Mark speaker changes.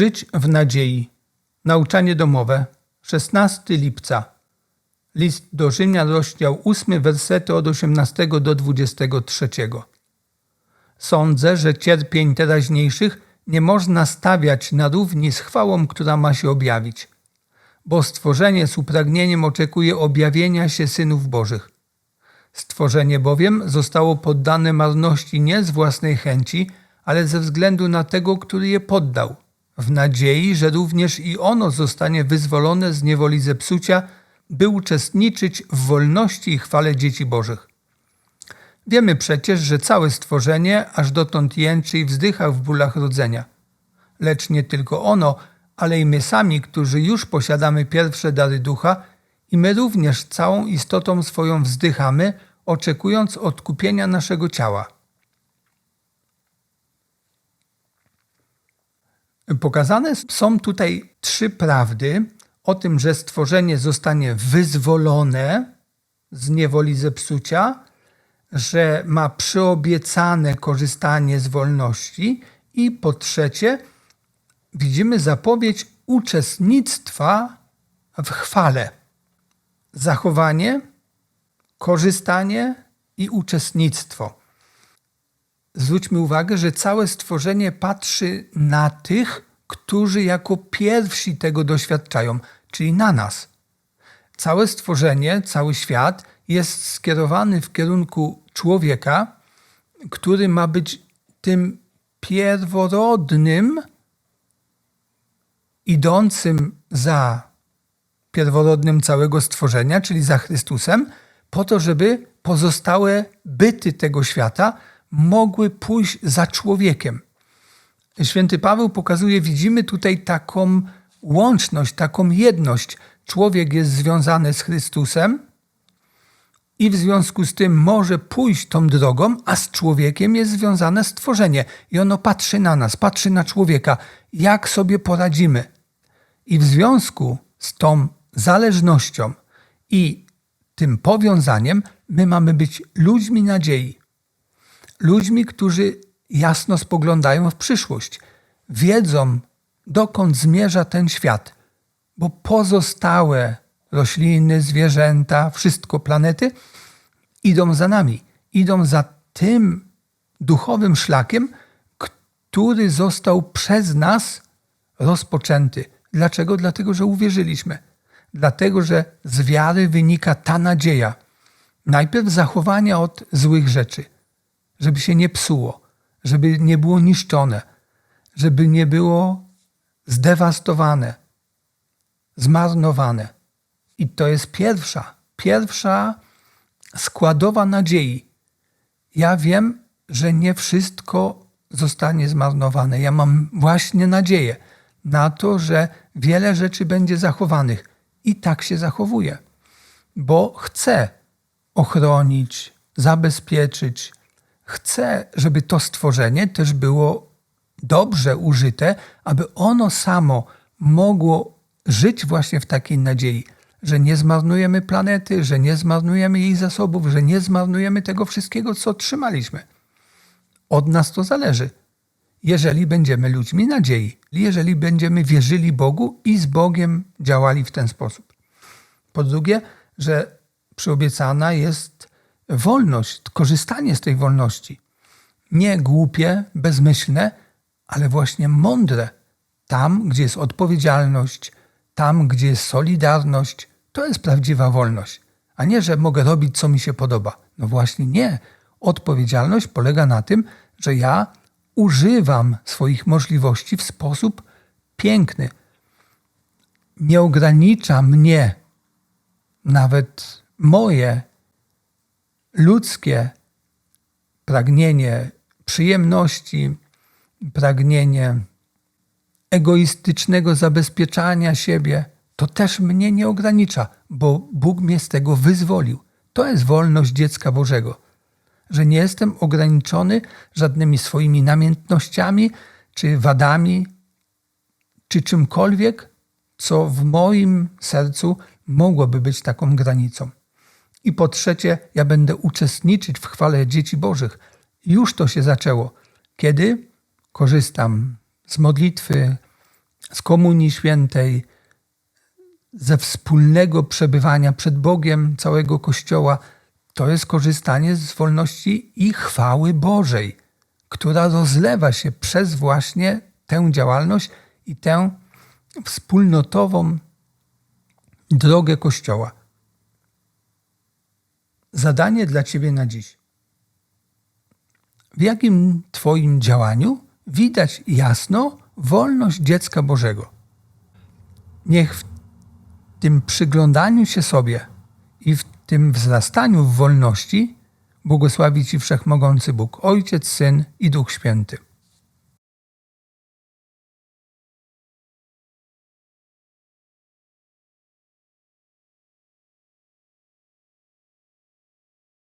Speaker 1: Żyć w nadziei. Nauczanie domowe. 16 lipca. List do Rzymian, rozdział 8, wersety od 18 do 23. Sądzę, że cierpień teraźniejszych nie można stawiać na równi z chwałą, która ma się objawić, bo stworzenie z upragnieniem oczekuje objawienia się synów Bożych. Stworzenie bowiem zostało poddane marności nie z własnej chęci, ale ze względu na tego, który je poddał, w nadziei, że również i ono zostanie wyzwolone z niewoli zepsucia, by uczestniczyć w wolności i chwale dzieci Bożych. Wiemy przecież, że całe stworzenie aż dotąd jęczy i wzdycha w bólach rodzenia. Lecz nie tylko ono, ale i my sami, którzy już posiadamy pierwsze dary ducha, i my również całą istotą swoją wzdychamy, oczekując odkupienia naszego ciała. Pokazane są tutaj trzy prawdy o tym, że stworzenie zostanie wyzwolone z niewoli zepsucia, że ma przyobiecane korzystanie z wolności i po trzecie widzimy zapowiedź uczestnictwa w chwale. Zachowanie, korzystanie i uczestnictwo. Zwróćmy uwagę, że całe stworzenie patrzy na tych, którzy jako pierwsi tego doświadczają, czyli na nas. Całe stworzenie, cały świat jest skierowany w kierunku człowieka, który ma być tym pierworodnym, idącym za pierworodnym całego stworzenia, czyli za Chrystusem, po to, żeby pozostałe byty tego świata mogły pójść za człowiekiem. Święty Paweł pokazuje, widzimy tutaj taką łączność, taką jedność. Człowiek jest związany z Chrystusem i w związku z tym może pójść tą drogą, a z człowiekiem jest związane stworzenie. I ono patrzy na nas, patrzy na człowieka, jak sobie poradzimy. I w związku z tą zależnością i tym powiązaniem, my mamy być ludźmi nadziei. Ludźmi, którzy jasno spoglądają w przyszłość, wiedzą, dokąd zmierza ten świat, bo pozostałe rośliny, zwierzęta, wszystko planety idą za nami, idą za tym duchowym szlakiem, który został przez nas rozpoczęty. Dlaczego? Dlatego, że uwierzyliśmy. Dlatego, że z wiary wynika ta nadzieja. Najpierw zachowania od złych rzeczy, żeby się nie psuło, żeby nie było niszczone, żeby nie było zdewastowane, zmarnowane. I to jest pierwsza, pierwsza składowa nadziei. Ja wiem, że nie wszystko zostanie zmarnowane. Ja mam właśnie nadzieję na to, że wiele rzeczy będzie zachowanych. I tak się zachowuję, bo chcę ochronić, zabezpieczyć, chcę, żeby to stworzenie też było dobrze użyte, aby ono samo mogło żyć właśnie w takiej nadziei, że nie zmarnujemy planety, że nie zmarnujemy jej zasobów, że nie zmarnujemy tego wszystkiego, co otrzymaliśmy. Od nas to zależy. Jeżeli będziemy ludźmi nadziei, jeżeli będziemy wierzyli Bogu i z Bogiem działali w ten sposób. Po drugie, że przyobiecana jest wolność, korzystanie z tej wolności. Nie głupie, bezmyślne, ale właśnie mądre. Tam, gdzie jest odpowiedzialność, tam, gdzie jest solidarność, to jest prawdziwa wolność. A nie, że mogę robić, co mi się podoba. No właśnie nie. Odpowiedzialność polega na tym, że ja używam swoich możliwości w sposób piękny. Nie ogranicza mnie nawet moje ludzkie pragnienie przyjemności, pragnienie egoistycznego zabezpieczania siebie, to też mnie nie ogranicza, bo Bóg mnie z tego wyzwolił. To jest wolność dziecka Bożego, że nie jestem ograniczony żadnymi swoimi namiętnościami, czy wadami, czy czymkolwiek, co w moim sercu mogłoby być taką granicą. I po trzecie, ja będę uczestniczyć w chwale dzieci Bożych. Już to się zaczęło. Kiedy korzystam z modlitwy, z Komunii Świętej, ze wspólnego przebywania przed Bogiem całego Kościoła, to jest korzystanie z wolności i chwały Bożej, która rozlewa się przez właśnie tę działalność i tę wspólnotową drogę Kościoła. Zadanie dla Ciebie na dziś. W jakim Twoim działaniu widać jasno wolność dziecka Bożego? Niech w tym przyglądaniu się sobie i w tym wzrastaniu w wolności błogosławi Ci Wszechmogący Bóg, Ojciec, Syn i Duch Święty.